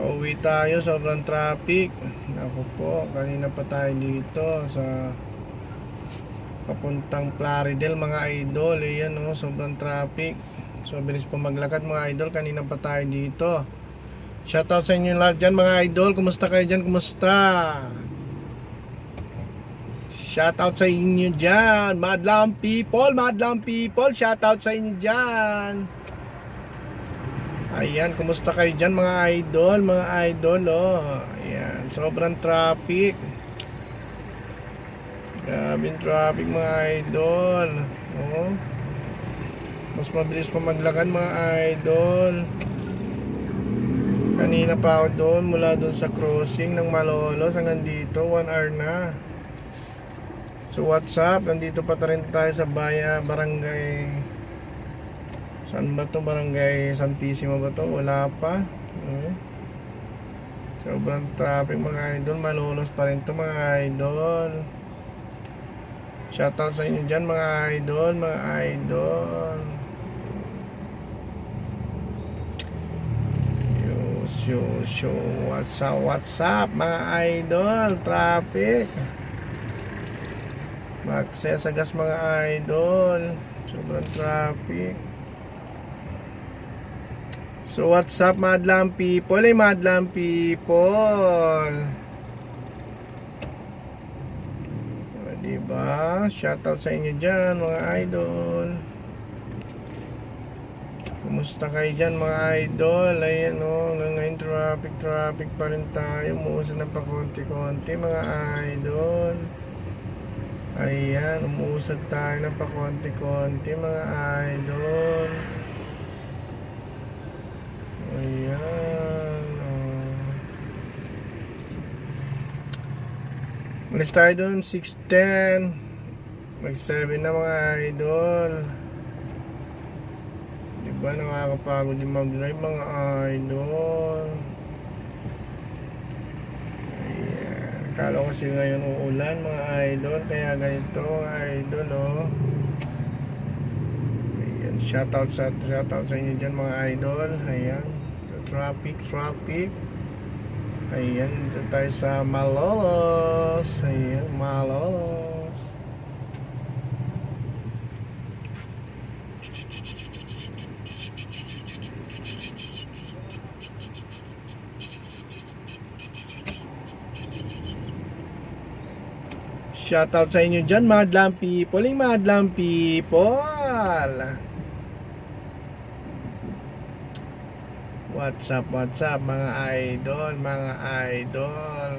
Pauwi tayo, sobrang traffic. Ako po, kanina pa tayo dito sa papuntang Plaridel mga idol. Ayan oh, sobrang traffic. So bilis po maglakad mga idol, kanina pa tayo dito. Shoutout sa inyo lahat dyan mga idol. Kumusta kayo dyan? Kumusta? Shoutout sa inyo dyan. Madlang people, madlang people. Shoutout sa inyo dyan. Ayan, kumusta kayo dyan mga idol? Mga idol, oh. Ayan, sobrang traffic. Grabe yung traffic mga idol. Oh. Mas mabilis pa maglakad mga idol. Kanina pa ako doon, mula doon sa crossing ng Malolos hanggang dito, 1 hour na. So what's up? Nandito pa rin tayo sa Baya, Barangay Saan ba to? Barangay Santissima ba to? Wala pa. Hmm. Sobrang traffic mga idol. Malulos pa rin to mga idol. Shoutout sa inyo dyan mga idol. Mga idol. Yo, yo. What's up? What's up mga idol? Traffic. Magsesagas mga idol. Sobrang traffic. So what's up madlang people? Eh madlang people. O, diba? Shoutout sa inyo dyan mga idol. Kumusta kayo dyan mga idol? Ayan o, ngayon traffic traffic pa rin tayo. Umuusan na pa konti-konti mga idol. Ayan, umuusad tayo na pa konti-konti mga idol. Ayan. Oh. Malis tayo doon, 6.10. Mag 7 na mga idol. Diba nakakapagod yung mag-drive mga idol. Ayan. Akala ko kasi ngayon uulan mga idol. Kaya ganito mga idol oh. Shoutout sa, shoutout sa inyo dyan mga idol. Ayan. Traffic, traffic. Ayan, dito tayo sa Malolos. Ayan, Malolos. Shoutout sa inyo dyan, madlang people. Yung madlang people. What's up, what's up mga idol, mga idol.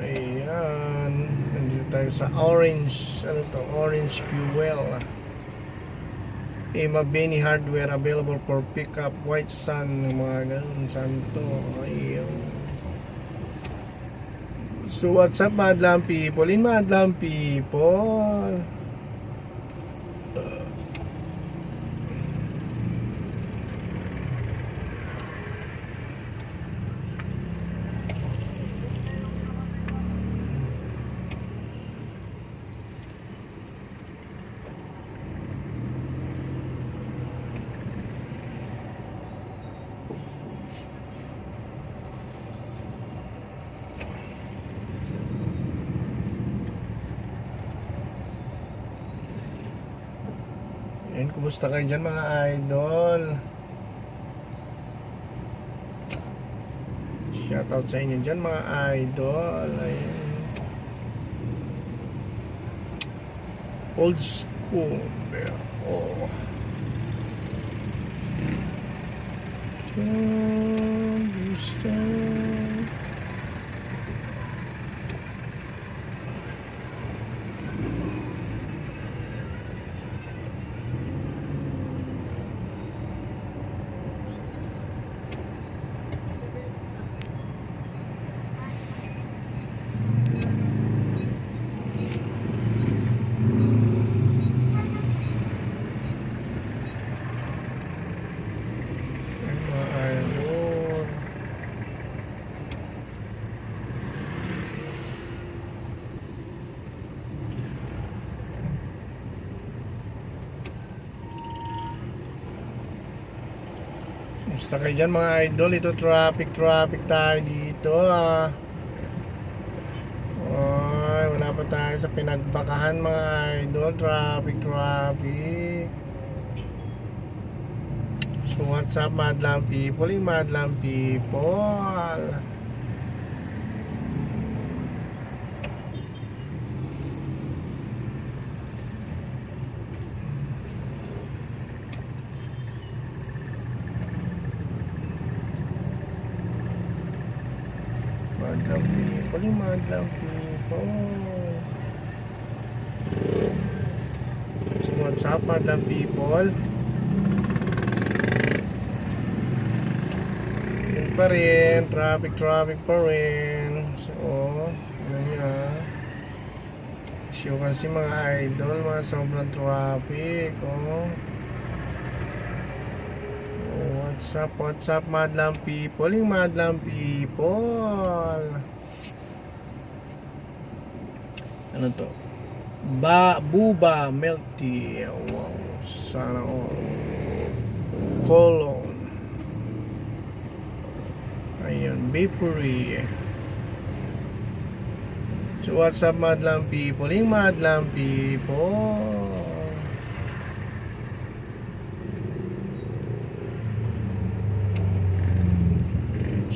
Ayan. Nandito tayo sa orange, ano to, orange fuel. Ema Benny Hardware available for pickup, white sun, mga ganun, santo. Ayun. So what's up madlang people? In madlang people. Ayun, kumusta kayo dyan mga idol? Shoutout sa inyo dyan mga idol. Ayun. Old school. Oh. Don't you stand Ayun, mga idol. Basta kayo dyan mga idol, ito traffic traffic tayo dito ah. Ay, wala pa tayo sa pinagbakahan mga idol, traffic traffic. So what's up madlang people, madlang people. Madlang yung madlang people. So what's up madlang people? Yun pa rin, traffic traffic pa rin. So, ano you can see mga idol, mga sobrang traffic. Oh. Oh, what's up, what's up, madlang people, yung madlang people. Ano to? Ba, buba, milk tea. Wow, sana all. Colon. Ayun, vapory. So what's up madlang people? Yung madlang people.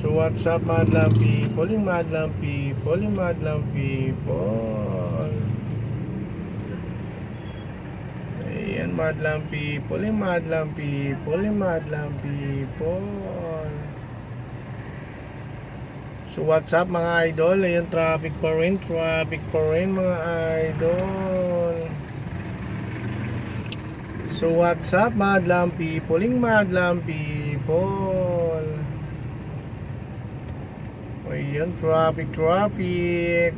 So what's up madlang people? Yung madlang people, yung madlang people. Ayan, madlang people, yung madlang people, yung madlang people. So what's up mga idol? Ayan, traffic pa rin, traffic pa rin mga idol. So what's up madlang people, yung madlang people. Ayan, traffic, traffic.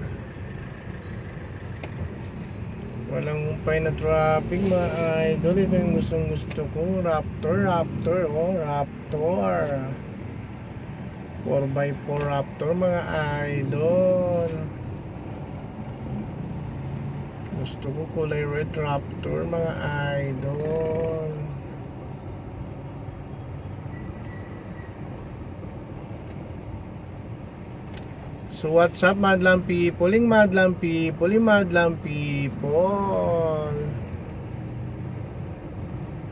Walang umpay na traffic mga idol. Ito yung gustong gusto ko. Raptor, Raptor, oh, Raptor. 4x4 Raptor mga idol. Gusto ko kulay red Raptor mga idol. So what's up madlang people, yung madlang people, yung madlang people.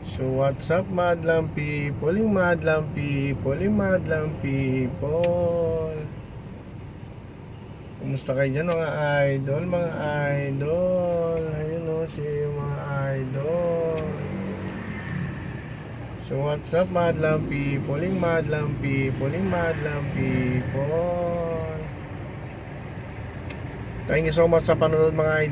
So what's up madlang people, yung madlang people, yung madlang people. Kumusta kayo dyan mga idol, mga idol. Ayun o, si mga idol. So what's up madlang people, yung madlang people, yung madlang people. Thank you so much sa panonood mga idol.